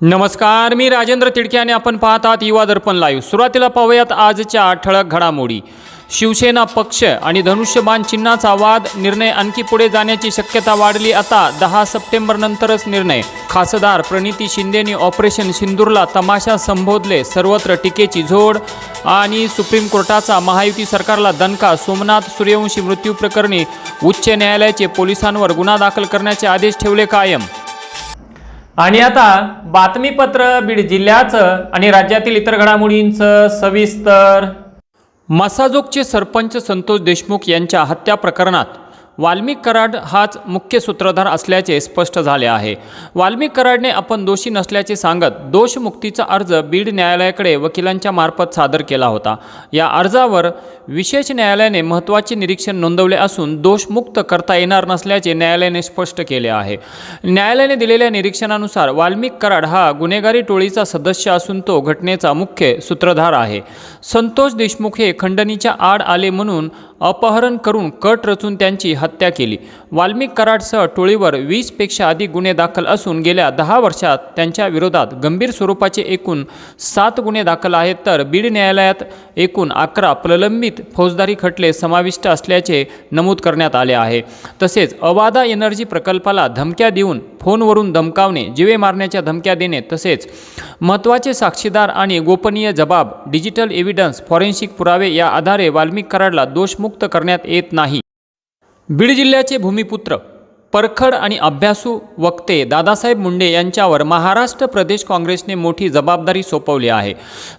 नमस्कार मी राजेंद्र तिडके आणि आपण पाहत आहात युवा दर्पण लाईव्ह सुरुवातीला पाहूयात आजच्या ठळक घडामोडी. शिवसेना पक्ष आणि धनुष्यबाण चिन्हाचा वाद निर्णय आणखी पुढे जाण्याची शक्यता वाढली आता दहा सप्टेंबर नंतरच निर्णय. खासदार प्रणिती शिंदेनी ऑपरेशन सिंदूरला तमाशा संबोधले सर्वत्र टीकेची झोड आणि सुप्रीम कोर्टाचा महायुती सरकारला दणका सोमनाथ सूर्यवंशी मृत्यू प्रकरणी उच्च न्यायालयाचे पोलिसांवर गुन्हा दाखल करण्याचे आदेश ठेवले कायम. आणि आता बातमीपत्र बीड जिल्ह्याचं आणि राज्यातील इतर घडामोडींचं सविस्तर. मसाजोगचे सरपंच संतोष देशमुख यांच्या हत्या प्रकरणात वाल्मिक कराड हाच मुख्य सूत्रधार असल्याचे स्पष्ट झाले आहे. वाल्मिक कराडने आपण दोषी नसल्याचे सांगत दोषमुक्तीचा अर्ज बीड न्यायालयाकडे वकिलांच्या मार्फत सादर केला होता. या अर्जावर विशेष न्यायालयाने महत्त्वाचे निरीक्षण नोंदवले असून दोषमुक्त करता येणार नसल्याचे न्यायालयाने स्पष्ट केले आहे. न्यायालयाने दिलेल्या निरीक्षणानुसार वाल्मिक कराड हा गुन्हेगारी टोळीचा सदस्य असून तो घटनेचा मुख्य सूत्रधार आहे. संतोष देशमुख हे खंडणीच्या आड आले म्हणून अपहरण करून कट रचून त्यांची हत्या केली. वाल्मिक कराडसह टोळीवर वीसपेक्षा अधिक गुन्हे दाखल असून गेल्या दहा वर्षात त्यांच्या विरोधात गंभीर स्वरूपाचे एकूण सात गुन्हे दाखल आहेत तर बीड न्यायालयात एकूण अकरा प्रलंबित फौजदारी खटले समाविष्ट असल्याचे नमूद करण्यात आले आहे. तसेच अवादा एनर्जी प्रकल्पाला धमक्या देऊन फोनवरून धमकावणे जिवे मारण्याच्या धमक्या देणे तसेच महत्त्वाचे साक्षीदार आणि गोपनीय जबाब डिजिटल एव्हिडन्स फॉरेन्सिक पुरावे या आधारे वाल्मिक कराडला दोषमुक्त करण्यात येत नाही. बीड जिल्ह्याचे भूमिपुत्र परखड आणि अभ्यासू वक्ते दादासाहेब मुंडे यांच्यावर महाराष्ट्र प्रदेश काँग्रेसने मोठी जबाबदारी सोपवली आहे.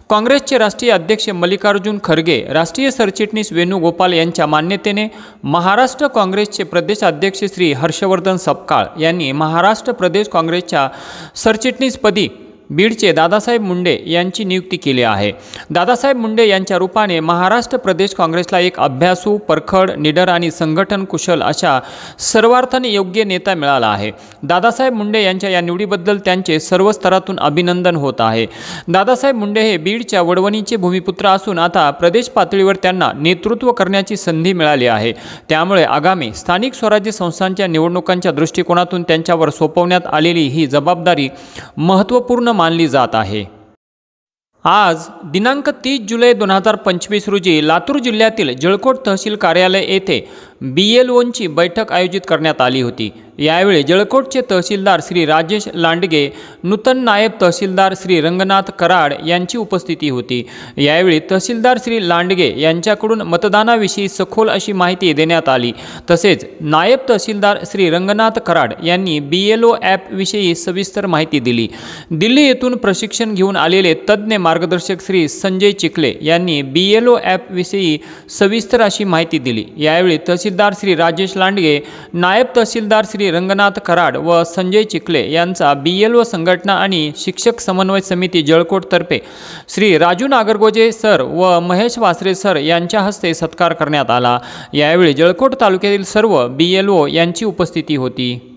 काँग्रेसचे राष्ट्रीय अध्यक्ष मल्लिकार्जुन खरगे राष्ट्रीय सरचिटणीस वेणुगोपाल यांच्या मान्यतेने महाराष्ट्र काँग्रेसचे प्रदेश अध्यक्ष श्री हर्षवर्धन सपकाळ यांनी महाराष्ट्र प्रदेश काँग्रेसच्या सरचिटणीसपदी बीडचे दादासाहेब मुंडे यांची नियुक्ती केली आहे. दादासाहेब मुंडे यांच्या रूपाने महाराष्ट्र प्रदेश काँग्रेसला एक अभ्यासू परखड निडर आणि संघटन कुशल अशा सर्वार्थाने योग्य नेता मिळाला आहे. दादासाहेब मुंडे यांच्या या निवडीबद्दल त्यांचे सर्व स्तरातून अभिनंदन होत आहे. दादासाहेब मुंडे हे बीडच्या वडवणीचे भूमिपुत्र असून आता प्रदेश पातळीवर त्यांना नेतृत्व करण्याची संधी मिळाली आहे. त्यामुळे आगामी स्थानिक स्वराज्य संस्थांच्या निवडणुकांच्या दृष्टिकोनातून त्यांच्यावर सोपवण्यात आलेली ही जबाबदारी महत्त्वपूर्ण मानली जात आहे. आज दिनांक तीस जुलै दोन हजार पंचवीस रोजी लातूर जिल्ह्यातील जळकोट तहसील कार्यालय येथे बी एल ओनची बैठक आयोजित करण्यात आली होती. यावेळी जळकोटचे तहसीलदार श्री राजेश लांडगे नूतन नायब तहसीलदार श्री रंगनाथ कराड यांची उपस्थिती होती. यावेळी तहसीलदार श्री लांडगे यांच्याकडून मतदानाविषयी सखोल अशी माहिती देण्यात आली. तसेच नायब तहसीलदार श्री रंगनाथ कराड यांनी बी एल ओ ॲपविषयी सविस्तर माहिती दिली. दिल्ली येथून प्रशिक्षण घेऊन आलेले तज्ज्ञ मार्गदर्शक श्री संजय चिखले यांनी बी एल ओ ॲपविषयी सविस्तर अशी माहिती दिली. यावेळी तहसील तहसीलदार श्री राजेश लांडगे नायब तहसीलदार श्री रंगनाथ कराड व संजय चिखले यांचा बी एल व संघटना आणि शिक्षक समन्वय समिती जळकोटतर्फे श्री राजू नागरगोजे सर व महेश वासरे सर यांच्या हस्ते सत्कार करण्यात आला. यावेळी जळकोट तालुक्यातील सर्व बी एल ओ यांची उपस्थिती होती.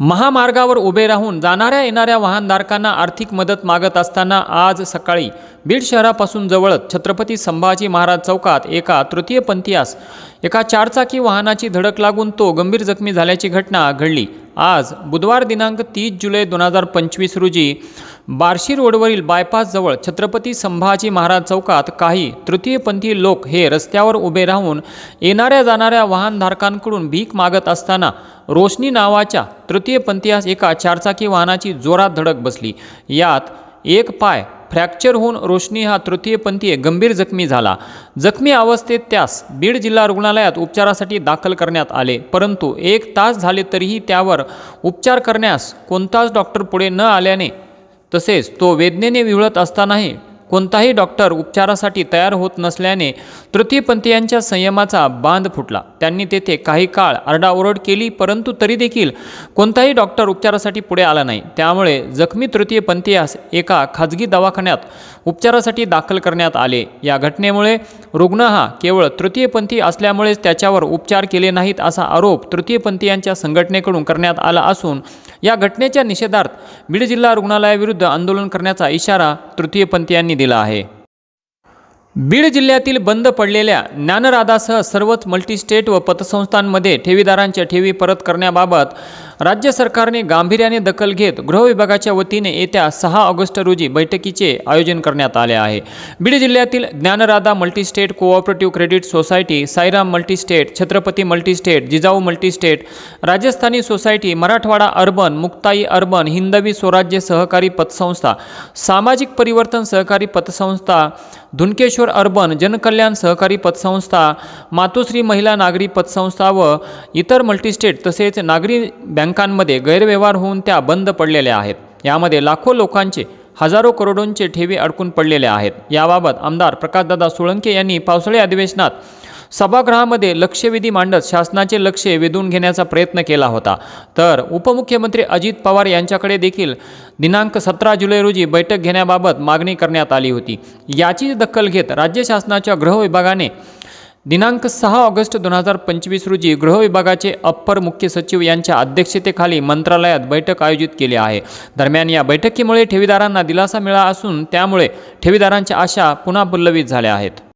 महामार्गावर उभे राहून जाणाऱ्या येणाऱ्या वाहनधारकांना आर्थिक मदत मागत असताना आज सकाळी बीड शहरापासून जवळच छत्रपती संभाजी महाराज चौकात एका तृतीयपंथीयास एका चारचाकी वाहनाची धडक लागून तो गंभीर जखमी झाल्याची घटना घडली. आज बुधवार दिनांक तीस जुलै दोन हजार पंचवीस रोजी बार्शी रोडवरील बायपासजवळ छत्रपती संभाजी महाराज चौकात काही तृतीयपंथी लोक हे रस्त्यावर उभे राहून येणाऱ्या जाणाऱ्या वाहनधारकांकडून भीक मागत असताना रोशनी नावाच्या तृतीयपंथीयास एका चारचाकी वाहनाची जोरात धडक बसली. यात एक पाय फ्रॅक्चर होऊन रोशनी हा तृतीयपंथीय गंभीर जखमी झाला. जखमी अवस्थेत त्यास बीड जिल्हा रुग्णालयात उपचारासाठी दाखल करण्यात आले. परंतु एक तास झाले तरीही त्यावर उपचार करण्यास कोणताच डॉक्टर पुढे न आल्याने तसेच तो वेदनेने विवळत असतानाही कोणताही डॉक्टर उपचारासाठी तयार होत नसल्याने तृतीयपंथीयांच्या संयमाचा बांध फुटला. त्यांनी तेथे काही काळ आरडाओरड केली परंतु तरी देखील कोणताही डॉक्टर उपचारासाठी पुढे आला नाही. त्यामुळे जखमी तृतीयपंथीयास एका खाजगी दवाखान्यात उपचारासाठी दाखल करण्यात आले. या घटनेमुळे रुग्ण हा केवळ तृतीयपंथी असल्यामुळेच त्याच्यावर उपचार केले नाहीत असा आरोप तृतीयपंथीयांच्या संघटनेकडून करण्यात आला असून या घटनेच्या निषेधार्थ बीड जिल्हा रुग्णालयाविरुद्ध आंदोलन करण्याचा इशारा तृतीयपंथीयांनी दिला आहे. बीड जिल्ह्यातील बंद पडलेल्या ज्ञानराधासह सर्वच मल्टीस्टेट व पतसंस्थांमध्ये ठेवीदारांच्या ठेवी परत करण्याबाबत राज्य सरकारने गांभीर्याने दखल घेत गृह विभागाच्या वतीने येत्या सहा ऑगस्ट रोजी बैठकीचे आयोजन करण्यात आले आहे. बीड जिल्ह्यातील Dnyanradha multistate cooperative credit society Sairam multistate Chhatrapati multistate Jijau multistate Rajasthani society Marathwada urban Muktai urban Hindavi Swarajya सहकारी पतसंस्था सामाजिक परिवर्तन सहकारी पतसंस्था धुनकेश्वर अर्बन जनकल्याण सहकारी पतसंस्था मातोश्री महिला नागरी पतसंस्था व इतर मल्टीस्टेट तसेच नागरी बँकांमध्ये गैरव्यवहार होऊन त्या बंद पडलेल्या आहेत. यामध्ये लाखो लोकांचे हजारो करोडोंचे ठेवी अडकून पडलेल्या आहेत. याबाबत आमदार प्रकाशदादा सोळंके यांनी पावसाळी अधिवेशनात सभागृहामध्ये लक्षवेधी मांडत शासनाचे लक्ष वेधून घेण्याचा प्रयत्न केला होता. तर उपमुख्यमंत्री अजित पवार यांच्याकडे देखील दिनांक सतरा जुलै रोजी बैठक घेण्याबाबत मागणी करण्यात आली होती. याची दखल घेत राज्य शासनाच्या गृह विभागाने दिनांक सहा ऑगस्ट दोन हजार पंचवीस रोजी गृह विभागाचे अप्पर मुख्य सचिव यांच्या अध्यक्षतेखाली मंत्रालयात बैठक आयोजित केली आहे. दरम्यान या बैठकीमुळे ठेवीदारांना दिलासा मिळाला असून त्यामुळे ठेवीदारांच्या आशा पुन्हा पल्लवित झाल्या आहेत.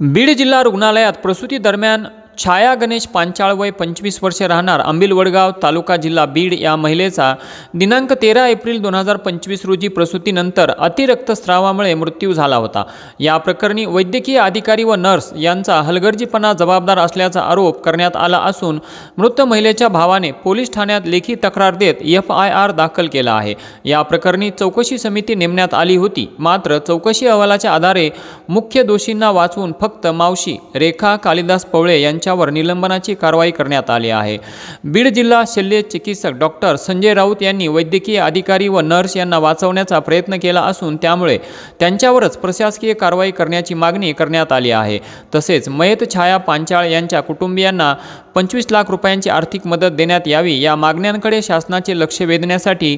बीड जिल्हा रुग्णालयात प्रसूती दरम्यान छाया गणेश पांचाळ वय पंचवीस वर्षे राहणार अंबिल वडगाव तालुका जिल्हा बीड या महिलेचा दिनांक तेरा एप्रिल दोन हजार पंचवीस रोजी प्रसूतीनंतर अतिरक्तस्रावामुळे मृत्यू झाला होता. या प्रकरणी वैद्यकीय अधिकारी व नर्स यांचा हलगर्जीपणा जबाबदार असल्याचा आरोप करण्यात आला असून मृत महिलेच्या भावाने पोलीस ठाण्यात लेखी तक्रार देत एफ आय आर दाखल केला आहे. या प्रकरणी चौकशी समिती नेमण्यात आली होती. मात्र चौकशी अहवालाच्या आधारे मुख्य दोषींना वाचवून फक्त मावशी रेखा कालिदास पवळे त्यांच्यावर निलंबनाची कारवाई करण्यात आली आहे. बीड जिल्हा शल्य चिकित्सक डॉक्टर संजय राऊत यांनी वैद्यकीय अधिकारी व नर्स यांना वाचवण्याचा प्रयत्न केला असून त्यामुळे त्यांच्यावरच प्रशासकीय कारवाई करण्याची मागणी करण्यात आली आहे. तसेच मयत छाया पांचाळ यांच्या कुटुंबियांना पंचवीस लाख रुपयांची आर्थिक मदत देण्यात यावी या मागण्यांकडे शासनाचे लक्ष वेधण्यासाठी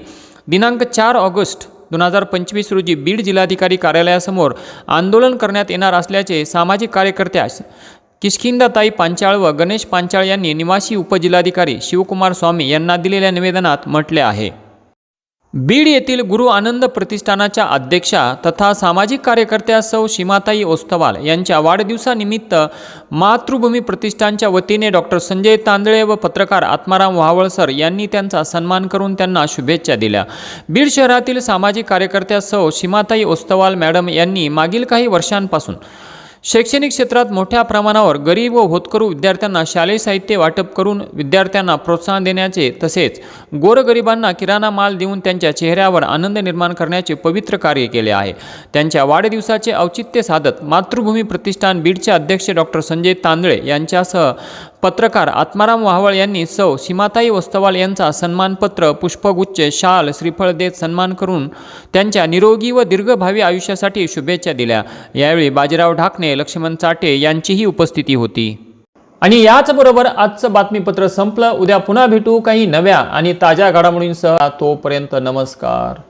दिनांक चार ऑगस्ट दोन हजार पंचवीस रोजी बीड जिल्हाधिकारी कार्यालयासमोर आंदोलन करण्यात येणार असल्याचे सामाजिक कार्यकर्त्या किष्किंदाताई पांचाळ व गणेश पांचाळ यांनी निवासी उपजिल्हाधिकारी शिवकुमार स्वामी यांना दिलेल्या निवेदनात म्हटले आहे. बीड येथील गुरु आनंद प्रतिष्ठानाच्या अध्यक्षा तथा सामाजिक कार्यकर्त्या सौ सीमाताई ओस्तवाल यांच्या वाढदिवसानिमित्त मातृभूमी प्रतिष्ठानच्या वतीने डॉक्टर संजय तांदळे व पत्रकार आत्माराम व्हावळसर यांनी त्यांचा सन्मान करून त्यांना शुभेच्छा दिल्या. बीड शहरातील सामाजिक कार्यकर्त्या सौ सीमाताई ओस्तवाल मॅडम यांनी मागील काही वर्षांपासून शैक्षणिक क्षेत्रात मोठ्या प्रमाणावर गरीब व होतकरू विद्यार्थ्यांना शालेय साहित्य वाटप करून विद्यार्थ्यांना प्रोत्साहन देण्याचे तसेच गोरगरिबांना किराणा माल देऊन त्यांच्या चेहऱ्यावर आनंद निर्माण करण्याचे पवित्र कार्य केले आहे. त्यांच्या वाढदिवसाचे औचित्य साधत मातृभूमी प्रतिष्ठान बीडचे अध्यक्ष डॉक्टर संजय तांदळे यांच्यासह पत्रकार आत्माराम वाहवळ यांनी सौ सीमाताई वस्तवाल यांचा सन्मानपत्र पुष्पगुच्छ शाल श्रीफळ देत सन्मान करून त्यांच्या निरोगी व दीर्घभावी आयुष्यासाठी शुभेच्छा दिल्या. यावेळी बाजीराव ढाकणे लक्ष्मण चाटे यांचीही उपस्थिती होती. आणि याचबरोबर आजचं बातमीपत्र संपलं. उद्या पुन्हा भेटू काही नव्या आणि ताज्या घडामोडींसह तोपर्यंत नमस्कार.